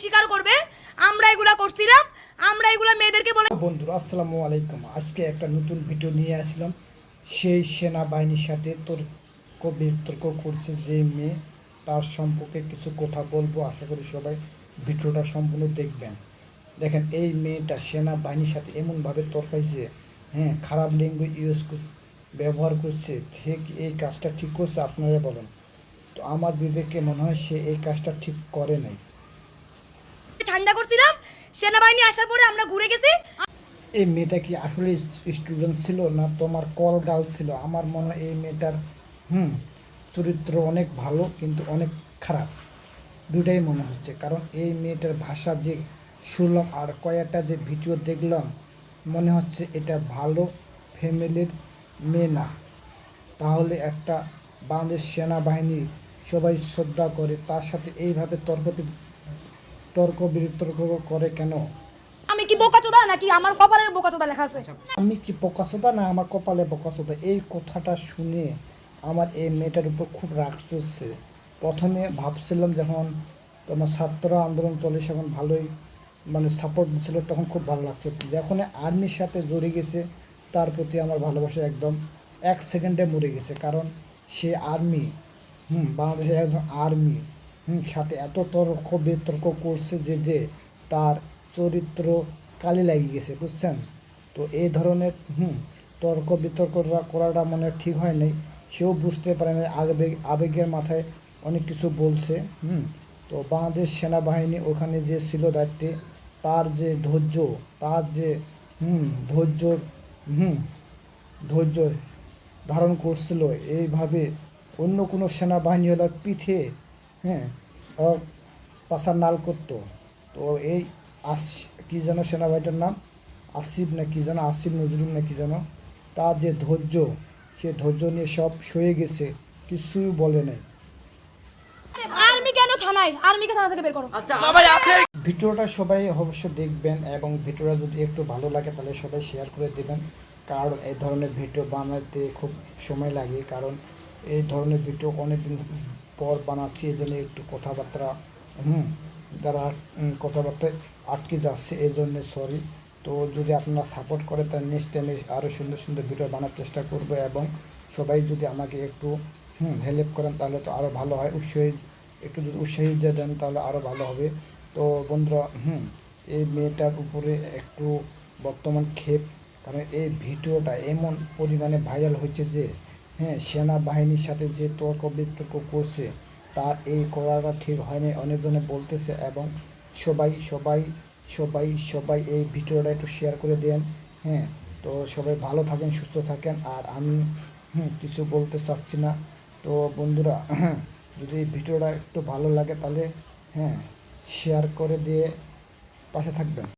স্বীকার করবে। আমরা এগুলা করছিলাম। আমরা এগুলা মেয়েদেরকে বলে বন্ধুরা, আসসালামু আলাইকুম। আজকে একটা নতুন ভিডিও নিয়ে আসলাম। সেই সেনাবাহিনীর সাথে তর্ক বিতর্ক করছে যে মেয়ে, তার সম্পর্কে কিছু কথা বলব। আশা করি সবাই ভিডিওটা সম্পূর্ণ দেখবেন। দেখেন, এই মেয়েটা সেনাবাহিনীর সাথে এমনভাবে তর্কাইছে হ্যাঁ খারাপ ল্যাঙ্গুয়েজ ইউজ ব্যবহার করছে। ঠিক এই কাজটা ঠিক করছে, আপনারা বলেন। তো আমার বিবেকে মনে হয় সে এই কাজটা ঠিক করে নাই। ঠান্ডা করছিলাম, সেনাবাহিনী আসার পরে আমরা ঘুরে গেছি। এই মেয়েটা কি আসলে স্টুডেন্ট ছিল না তোমার কল গার্ল ছিল? আমার মনে হয় এই মেয়েটার, হুম, চরিত্র অনেক ভালো কিন্তু অনেক খারাপ। দুটাই মনে হচ্ছে। কারণ এই মেয়েটার ভাষা যে শুনলাম আর কয়েকটা যে ভিডিও দেখলাম, মনে হচ্ছে এটা ভালো ফ্যামিলির মেয়ে না। তাহলে একটা বাংলাদেশ সেনাবাহিনী সবাই শ্রদ্ধা করে, তার সাথে এইভাবে তর্ক তর্ক বিতর্ক করে কেন? আমি কি বোকাচোদা নাকি? আমার কপালে বোকাচোদা লেখা আছে। আমি কি বোকাচোদা না আমার কপালে বোকাচোদা? এই কথাটা শুনে আমার এই মেয়েটার উপর খুব রাগ চলছে। প্রথমে ভাবছিলাম যখন তোমার ছাত্র আন্দোলন চলে সেখন ভালোই মানে সাপোর্ট দিচ্ছিল তখন খুব ভালো লাগছে। যখন আর্মির সাথে জড়িয়ে গেছে তার প্রতি আমার ভালোবাসা একদম এক সেকেন্ডে মরে গেছে। কারণ সে আর্মি হুম বাংলাদেশের একজন আর্মি সাথে এত তর্ক বিতর্ক করছে যে যে তার চরিত্র কালি লাগিয়ে গেছে, বুঝছেন? তো এই ধরনের, হুম, তর্ক বিতর্ক করাটা মনে ঠিক হয় নাই। সেও বুঝতে পারে না আবেগ, আবেগের মাথায় অনেক কিছু বলছে, হুম? তো বাংলাদেশ সেনাবাহিনী ওখানে যে ছিল দায়িত্বে, তার যে ধৈর্য, তার যে, হুম, ধৈর্য হুম, ধৈর্য ধারণ করছিল, এইভাবে অন্য কোনো সেনাবাহিনী হলে পিঠে হ্যাঁ পাশার নাল করতো তো এই আস কী যেন সেনাবাহিনীটার নাম? আসিফ না কি যেন আসিফ নজরুল না কি যেন তার যে ধৈর্য সে ধৈর্য নিয়ে সব সয়ে গেছে কিছুই বলে নাই। আর্মি কেন থানায়? আর্মিকে থানা থেকে বের করো? ভিডিওটা সবাই অবশ্য দেখবেন এবং ভিডিওটা যদি একটু ভালো লাগে তাহলে সবাই শেয়ার করে দেবেন। কারণ এই ধরনের ভিডিও বানাতে খুব সময় লাগে কারণ এই ধরনের ভিডিও অনেকদিন পর বানাচ্ছি এই জন্য একটু কথাবার্তা হুম। যারা উম, কথাবার্তা আটকে যাচ্ছে এই জন্য সরি তো যদি আপনারা সাপোর্ট করে তাহলে নেক্সট টাইমে আরও সুন্দর সুন্দর ভিডিও বানার চেষ্টা করব এবং সবাই যদি আমাকে একটু হুম হেল্প করেন তাহলে তো আরও ভালো হয়। উৎসাহী একটু যদি উৎসাহী দেন তাহলে আরও ভালো হবে। তো বন্ধুরা হুম এই মেয়েটার উপরে একটু বর্তমান ক্ষেপ কারণ এই ভিডিওটা এমন পরিমাণে ভাইরাল হচ্ছে যে হ্যাঁ সেনাবাহিনীর সাথে যে তর্ক বিতর্ক করছে, তার এই করাটা ঠিক হয়নি, অনেকজনে বলতেছে এবং সবাই সবাই সবাই সবাই এই ভিডিওটা একটু শেয়ার করে দেন। হ্যাঁ তো সবাই ভালো থাকেন, সুস্থ থাকেন, আর আমি কিছু বলতে চাচ্ছি না। তো বন্ধুরা হ্যাঁ যদি ভিডিওটা একটু ভালো লাগে তাহলে হ্যাঁ শেয়ার করে দিয়ে পাশে থাকবেন।